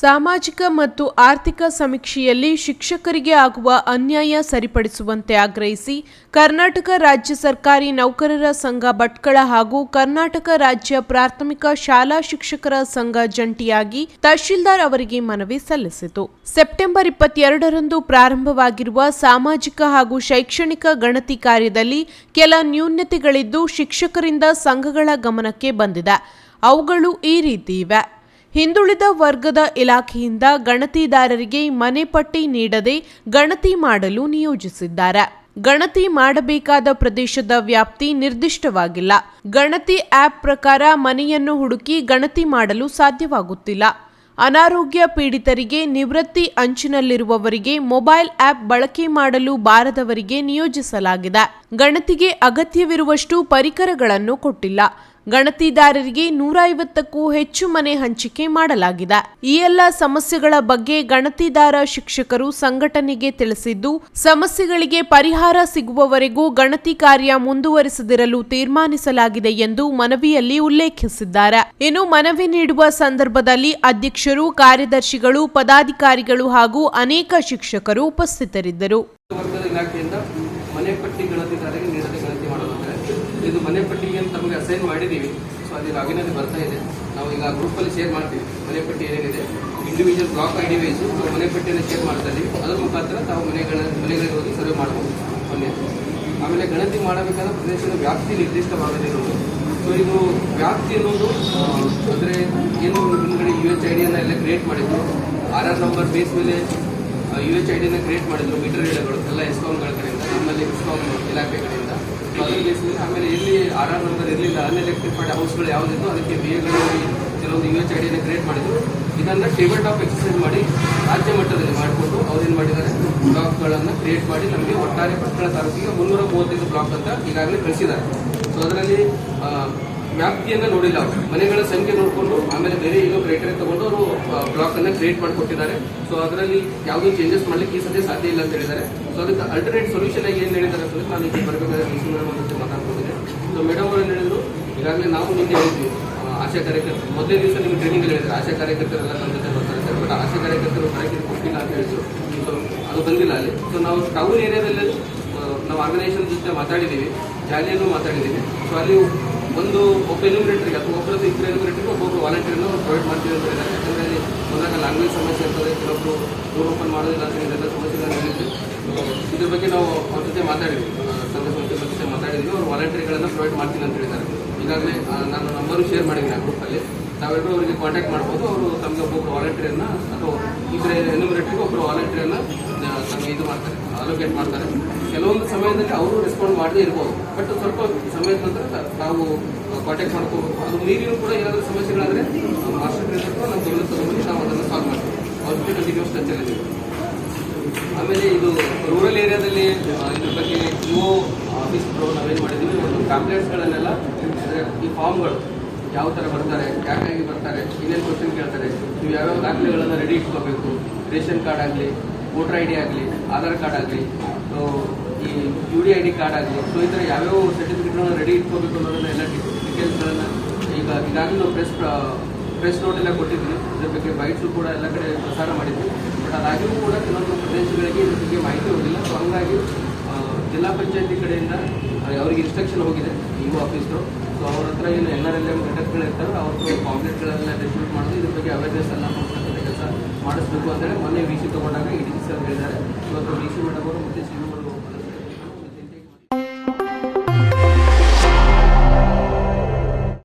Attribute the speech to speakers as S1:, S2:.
S1: ಸಾಮಾಜಿಕ ಮತ್ತು ಆರ್ಥಿಕ ಸಮೀಕ್ಷೆಯಲ್ಲಿ ಶಿಕ್ಷಕರಿಗೆ ಆಗುವ ಅನ್ಯಾಯ ಸರಿಪಡಿಸುವಂತೆ ಆಗ್ರಹಿಸಿ ಕರ್ನಾಟಕ ರಾಜ್ಯ ಸರ್ಕಾರಿ ನೌಕರರ ಸಂಘ ಭಟ್ಕಳ ಹಾಗೂ ಕರ್ನಾಟಕ ರಾಜ್ಯ ಪ್ರಾಥಮಿಕ ಶಾಲಾ ಶಿಕ್ಷಕರ ಸಂಘ ಜಂಟಿಯಾಗಿ ತಹಶೀಲ್ದಾರ್ ಅವರಿಗೆ ಮನವಿ ಸಲ್ಲಿಸಿತು. ಸೆಪ್ಟೆಂಬರ್ ಇಪ್ಪತ್ತೆರಡರಂದು ಪ್ರಾರಂಭವಾಗಿರುವ ಸಾಮಾಜಿಕ ಹಾಗೂ ಶೈಕ್ಷಣಿಕ ಗಣತಿ ಕಾರ್ಯದಲ್ಲಿ ಕೆಲ ನ್ಯೂನ್ಯತೆಗಳಿದ್ದು ಶಿಕ್ಷಕರಿಂದ ಸಂಘಗಳ ಗಮನಕ್ಕೆ ಬಂದಿದೆ. ಅವುಗಳು ಈ ರೀತಿ ಇವೆ. ಹಿಂದುಳಿದ ವರ್ಗದ ಇಲಾಖೆಯಿಂದ ಗಣತಿದಾರರಿಗೆ ಮನೆ ಪಟ್ಟಿ ನೀಡದೆ ಗಣತಿ ಮಾಡಲು ನಿಯೋಜಿಸಿದ್ದಾರೆ. ಗಣತಿ ಮಾಡಬೇಕಾದ ಪ್ರದೇಶದ ವ್ಯಾಪ್ತಿ ನಿರ್ದಿಷ್ಟವಾಗಿಲ್ಲ. ಗಣತಿ ಆಪ್ ಪ್ರಕಾರ ಮನೆಯನ್ನು ಹುಡುಕಿ ಗಣತಿ ಮಾಡಲು ಸಾಧ್ಯವಾಗುತ್ತಿಲ್ಲ. ಅನಾರೋಗ್ಯ ಪೀಡಿತರಿಗೆ ನಿವೃತ್ತಿ ಅಂಚಿನಲ್ಲಿರುವವರಿಗೆ ಮೊಬೈಲ್ ಆಪ್ ಬಳಕೆ ಮಾಡಲು ಬಾರದವರಿಗೆ ನಿಯೋಜಿಸಲಾಗಿದೆ. ಗಣತಿಗೆ ಅಗತ್ಯವಿರುವಷ್ಟು ಪರಿಕರಗಳನ್ನು ಕೊಟ್ಟಿಲ್ಲ. ಗಣತಿದಾರರಿಗೆ ನೂರ ಐವತ್ತಕ್ಕೂ ಹೆಚ್ಚು ಮನೆ ಹಂಚಿಕೆ ಮಾಡಲಾಗಿದೆ. ಈ ಎಲ್ಲ ಸಮಸ್ಯೆಗಳ ಬಗ್ಗೆ ಗಣತಿದಾರ ಶಿಕ್ಷಕರು ಸಂಘಟನೆಗೆ ತಿಳಿಸಿದ್ದು, ಸಮಸ್ಯೆಗಳಿಗೆ ಪರಿಹಾರ ಸಿಗುವವರೆಗೂ ಗಣತಿ ಕಾರ್ಯ ಮುಂದುವರಿಸದಿರಲು ತೀರ್ಮಾನಿಸಲಾಗಿದೆ ಎಂದು ಮನವಿಯಲ್ಲಿ ಉಲ್ಲೇಖಿಸಿದ್ದಾರೆ. ಇನ್ನು ಮನವಿ ನೀಡುವ ಸಂದರ್ಭದಲ್ಲಿ ಅಧ್ಯಕ್ಷರು, ಕಾರ್ಯದರ್ಶಿಗಳು, ಪದಾಧಿಕಾರಿಗಳು ಹಾಗೂ ಅನೇಕ ಶಿಕ್ಷಕರು ಉಪಸ್ಥಿತರಿದ್ದರು.
S2: ಮನೆ ಪಟ್ಟಿ ಗಣತಿದಾರರಿಗೆ ನೀಡದೆ ಗಣತಿ ಮಾಡೋದಾದ್ರೆ ಇದು ಮನೆ ಪಟ್ಟಿಗೆ ಅಂತ ನಮಗೆ ಅಸೈನ್ ಮಾಡಿದ್ದೀವಿ ಸೊ ಅದು ಲಾಗಿನಲ್ಲಿ ಬರ್ತಾ ಇದೆ. ನಾವು ಈಗ ಗ್ರೂಪಲ್ಲಿ ಶೇರ್ ಮಾಡ್ತೀವಿ. ಮನೆ ಪಟ್ಟಿ ಏನೇನಿದೆ individual block I D wise ಮನೆ ಪಟ್ಟಿಯನ್ನು ಶೇರ್ ಮಾಡ್ತಾ ಅದರ ಮುಖಾಂತರ ತಾವು ಮನೆಗಳ, ಮನೆಗಳಿಗೆ ಹೋಗಿ ಸರ್ವೆ ಮಾಡ್ಬೋದು ಮನೆ ಆಮೇಲೆ ಗಣತಿ ಮಾಡಬೇಕಾದ ಪ್ರದೇಶದ ವ್ಯಾಪ್ತಿ ನಿರ್ದಿಷ್ಟವಾಗದಿರುವುದು ಸೊ ಇದು ವ್ಯಾಪ್ತಿ ಅನ್ನೋದು ಅಂದರೆ ಏನು ಹಿಂದ್ಗಡೆ ಯು ಎಚ್ ಐ ಡಿಯನ್ನು ಎಲ್ಲ ಕ್ರಿಯೇಟ್ ಮಾಡಿದ್ದು ಆರ್ ಆರ್ ನಂಬರ್ ಬೇಸ್ ಮೇಲೆ ಯು ಎಚ್ ಐ ಡಿನ ಕ್ರಿಯೇಟ್ ಮಾಡಿದ್ರು. ಮೀಟರ್ ಎಲ್ಲ ಎಸ್ಕಾಮ್ಗಳ ಕಡೆಯಿಂದ ನಮ್ಮಲ್ಲಿ ಎಸ್ಕಾಮ್ ಇಲಾಖೆಗಳಿಂದ. ಅದರಲ್ಲಿ ಆಮೇಲೆ ಎಲ್ಲಿ ಆರ್ ಆರ್ ನಂಬರ್ ಇರಲಿಲ್ಲ ಅನ್ಎಲೆಕ್ಟ್ರಿಫೈಡ್ ಹೌಸ್ಗಳು ಯಾವುದಿತ್ತು, ಅದಕ್ಕೆ ಬಿ ಎಗಳಲ್ಲಿ ಕೆಲವೊಂದು ಯು ಎಚ್ ಐ ಡಿನ ಕ್ರಿಯೇಟ್ ಮಾಡಿದ್ರು. ಇದನ್ನು ಟೇಬಲ್ ಟಾಪ್ ಎಕ್ಸಸೈಸ್ ಮಾಡಿ ರಾಜ್ಯ ಮಟ್ಟದಲ್ಲಿ ಮಾಡಿಕೊಂಡು ಅವ್ರೇನು ಮಾಡಿದ್ದಾರೆ? ಬ್ಲಾಕ್ಗಳನ್ನು ಕ್ರಿಯೇಟ್ ಮಾಡಿ ನಮಗೆ ಒಟ್ಟಾರೆ ಪಟ್ಟಣ ತಾಲೂಕಿಗೆ ಮುನ್ನೂರ ಮೂವತ್ತೈದು ಬ್ಲಾಕ್ ಅಂತ ಈಗಾಗಲೇ ಕಳಿಸಿದ್ದಾರೆ. ಸೊ ಅದರಲ್ಲಿ ವ್ಯಾಪ್ತಿಯನ್ನು ನೋಡಿಲ್ಲ ಅವರು. ಮನೆಗಳ ಸಂಖ್ಯೆ ನೋಡಿಕೊಂಡು ಆಮೇಲೆ ಬೇರೆ ಏನೋ ಕ್ರೈಟೇರಿಯಾ ತಗೊಂಡು ಅವರು ಬ್ಲಾಕ್ ಅನ್ನ ಕ್ರಿಯೇಟ್ ಮಾಡಿಕೊಟ್ಟಿದ್ದಾರೆ. ಸೊ ಅದರಲ್ಲಿ ಯಾವುದೂ ಚೇಂಜಸ್ ಮಾಡ್ಲಿಕ್ಕೆ ಈ ಸದ್ಯ ಸಾಧ್ಯ ಇಲ್ಲ ಅಂತ ಹೇಳಿದ್ದಾರೆ. ಸೊ ಅದಕ್ಕೆ ಅಲ್ಟರ್ನೇಟ್ ಸೊಲ್ಯೂಷನ್ ಆಗಿ ಏನು ಹೇಳಿದ್ದಾರೆ ಅಂತಂದ್ರೆ ನಾನು ಈಗ ಬರಬೇಕಾದ್ರೆ ಡಿ ಸಿ ಮೇಡಮ್ ಜೊತೆ ಮಾತಾಡ್ಕೊಂಡಿದ್ದೆ ಸೊ ಮೇಡಮ್ ಅವರು ಹೇಳಿದ್ರು? ಈಗಾಗಲೇ ನಾವು ನಿಮಗೆ ಹೇಳಿದ್ವಿ. ಆಶಾ ಕಾರ್ಯಕರ್ತರು ಮೊದಲೇ ದಿವಸ ನಿಮ್ಗೆ ಟ್ರೈನಿಂಗ್ ಹೇಳಿದ್ರೆ. ಆಶಾ ಕಾರ್ಯಕರ್ತರೆಲ್ಲ ನಮ್ಮ ಜೊತೆ ಬರ್ತಾರೆ ಅಂತ ಬಟ್ ಆಶಾ ಕಾರ್ಯಕರ್ತರು ಬರೋಕ್ಕೆ ಕೊಟ್ಟಿಲ್ಲ ಅಂತ ಹೇಳಿದ್ರು. ಸೊ ಅದು ಬಂದಿಲ್ಲ ಅಲ್ಲಿ. ಸೊ ನಾವು ಟೌನ್ ಏರಿಯಾದಲ್ಲಿ ನಾವು ಆರ್ಗನೈಸೇಷನ್ ಜೊತೆ ಮಾತಾಡಿದ್ದೀವಿ. ಜಾಲಿಯನ್ನು ಮಾತಾಡಿದ್ದೀವಿ. ಸೊ ಅಲ್ಲಿ ಒಂದು ಒಬ್ಬ ಎನ್ಯೂಮರೇಟರ್ಗೆ ಅಥವಾ ಒಬ್ಬರದ್ದು ಇಬ್ಬರು ಎನ್ಯೂಮರೇಟರ್ಗೆ ಒಬ್ಬೊಬ್ಬರು ವಾಲಂಟಿಯರ್ನ ಪ್ರೊವೈಡ್ ಮಾಡ್ತೀವಿ ಅಂತ ಹೇಳಿದ್ದಾರೆ. ಯಾಕಂದರೆ ಬಂದಾಗ ಲ್ಯಾಂಗ್ವೇಜ್ ಸಮಸ್ಯೆ ಇರ್ತದೆ ಕೆಲವೊಬ್ಬರು ಡೋರ್ ಓಪನ್ ಮಾಡೋದಿಲ್ಲ ಅಂತ ಹೇಳಿದ್ರೆ. ಸಮಸ್ಯೆಗಳನ್ನು ಇದ್ರ ಬಗ್ಗೆ ನಾವು ಅವ್ರ ಜೊತೆ ಮಾತಾಡಿದ್ವಿ. ಸಂಘ ಸಂಸ್ಥೆಗಳ ಜೊತೆ ಮಾತಾಡಿದ್ವಿ. ಅವ್ರು ವಾಲಂಟಿಯರ್ಗಳನ್ನು ಪ್ರೊವೈಡ್ ಮಾಡ್ತೀನಿ ಅಂತ ಹೇಳಿದ್ದಾರೆ. ಈಗಾಗಲೇ ನಾನು ನಂಬರು ಶೇರ್ ಮಾಡಿದ್ದೀನಿ ಆ ಗ್ರೂಪಲ್ಲಿ ನಾವೆಲ್ಲರೂ ಅವರಿಗೆ ಕಾಂಟ್ಯಾಕ್ಟ್ ಮಾಡ್ಬೋದು. ಅವರು ತಮಗೆ ಒಬ್ಬೊಬ್ಬರು ವಾಲಂಟಿಯರ್ನ ಅಥವಾ ಇಬ್ಬರು ಎನ್ಯುಮರೇಟ್ರಿಗೆ ಒಬ್ಬರು ವಾಲಂಟಿಯರ್ನ ತಮಗೆ ಇದು ಮಾಡ್ತಾರೆ ಅಲೋಕೇಟ್ ಮಾಡ್ತಾರೆ. ಕೆಲವೊಂದು ಸಮಯದಲ್ಲಿ ಅವರು ರೆಸ್ಪಾಂಡ್ ಮಾಡದೇ ಇರ್ಬೋದು. ಬಟ್ ಸ್ವಲ್ಪ ಸಮಯದ ನಂತರ ತಾವು ಕಾಂಟ್ಯಾಕ್ಟ್ ಮಾಡ್ಕೋಬೇಕು ಅದು ನೀರಿನೂ ಕೂಡ ಏನಾದರೂ ಸಮಸ್ಯೆಗಳಾದರೆ ಮಾಸ್ಟರ್ ಟ್ರೈನರ್ ನಮ್ಮ ಗಮನ ತಗೊಂಡು ನಾವು ಅದನ್ನು ಸಾಲ್ವ್ ಮಾಡ್ತೀವಿ. ಅವ್ರ ಜೊತೆ ಕಂಟಿನ್ಯೂಸ್ ಇದೆ ಆಮೇಲೆ ಇದು ರೂರಲ್ ಏರಿಯಾದಲ್ಲಿ ಇದ್ರ ಬಗ್ಗೆ ಇಒ ಆಫೀಸ್ ನಾವೇನು ಮಾಡಿದ್ದೀವಿ, ಒಂದು ಪ್ಯಾಂಪ್ಲೆಟ್ಸ್ಗಳನ್ನೆಲ್ಲ ಅಂದರೆ ಈ ಫಾರ್ಮ್ಗಳು ಯಾವ ಥರ ಬರ್ತಾರೆ ಯಾಕಾಗಿ ಬರ್ತಾರೆ, ಇನ್ನೇನು ಕ್ವಶನ್ ಕೇಳ್ತಾರೆ, ನೀವು ಯಾವ್ಯಾವ ದಾಖಲೆಗಳನ್ನು ರೆಡಿ ಇಟ್ಕೋಬೇಕು, ರೇಷನ್ ಕಾರ್ಡ್ ಆಗಲಿ ವೋಟರ್ ಐ ಡಿ ಆಗಲಿ, ಆಧಾರ್ ಕಾರ್ಡ್ ಆಗಲಿ ಸೊ ಈ U D I D card ಆಗಲಿ ಸೊ ಈ ಥರ ಯಾವ್ಯಾವ ಸರ್ಟಿಫಿಕೇಟ್ಗಳನ್ನ ರೆಡಿ ಇಟ್ಕೋಬೇಕು ಅನ್ನೋದನ್ನ ಎಲ್ಲ ಡೀಟೇಲ್ಸ್ಗಳನ್ನು ಈಗ ಈಗಾಗಲೇ ನಾವು ಪ್ರೆಸ್ ಪ್ರೆಸ್ ನೋಟ್ ಎಲ್ಲ ಕೊಟ್ಟಿದ್ವಿ. ಇದ್ರ ಬಗ್ಗೆ ಬೈಟ್ಸು ಕೂಡ ಎಲ್ಲ ಕಡೆ ಪ್ರಸಾರ ಮಾಡಿದ್ವಿ. ಬಟ್ ಅದಾಗಿಯೂ ಕೂಡ ಕೆಲವೊಂದು ಪ್ರದೇಶಗಳಿಗೆ ಇದ್ರ ಬಗ್ಗೆ ಮಾಹಿತಿ ಹೋಗಿಲ್ಲ. ಸೊ ಹಂಗಾಗಿ ಜಿಲ್ಲಾ ಪಂಚಾಯತಿ ಕಡೆಯಿಂದ ಅವರಿಗೆ ಇನ್ಸ್ಟ್ರಕ್ಷನ್ ಹೋಗಿದೆ ಇವು ಆಫೀಸರು ಸೊ ಅವ್ರ ಹತ್ರ ಏನು ಎನ್ ಆರ್ ಎಲ್ ಎಂ ಘಟಕಗಳು ಅವ್ರದ್ದು ಅವ್ರ ಪಾಂಪ್ಲೆಟ್ಗಳೆಲ್ಲ ಡಿಸ್ಟ್ರಿಬ್ಯೂಟ್ ಮಾಡೋದು ಇದ್ರ ಬಗ್ಗೆ ಅವೇರ್ನೆಸ್ ಎಲ್ಲ ಮಾಡ್ತಕ್ಕಂಥ ಕೆಲಸ ಮಾಡಿಸ್ಬೇಕು ಅಂತೇಳಿ ಮೊನ್ನೆ ವಿ ಸಿ ತೊಗೊಂಡಾಗ ಇಡೀ ಸರ್ ಹೇಳಿದ್ದಾರೆ. ಇವತ್ತು ವಿ ಸಿ ಮೇಡಮ್ ಅವರು ಮತ್ತು ಸಿ ಅವರು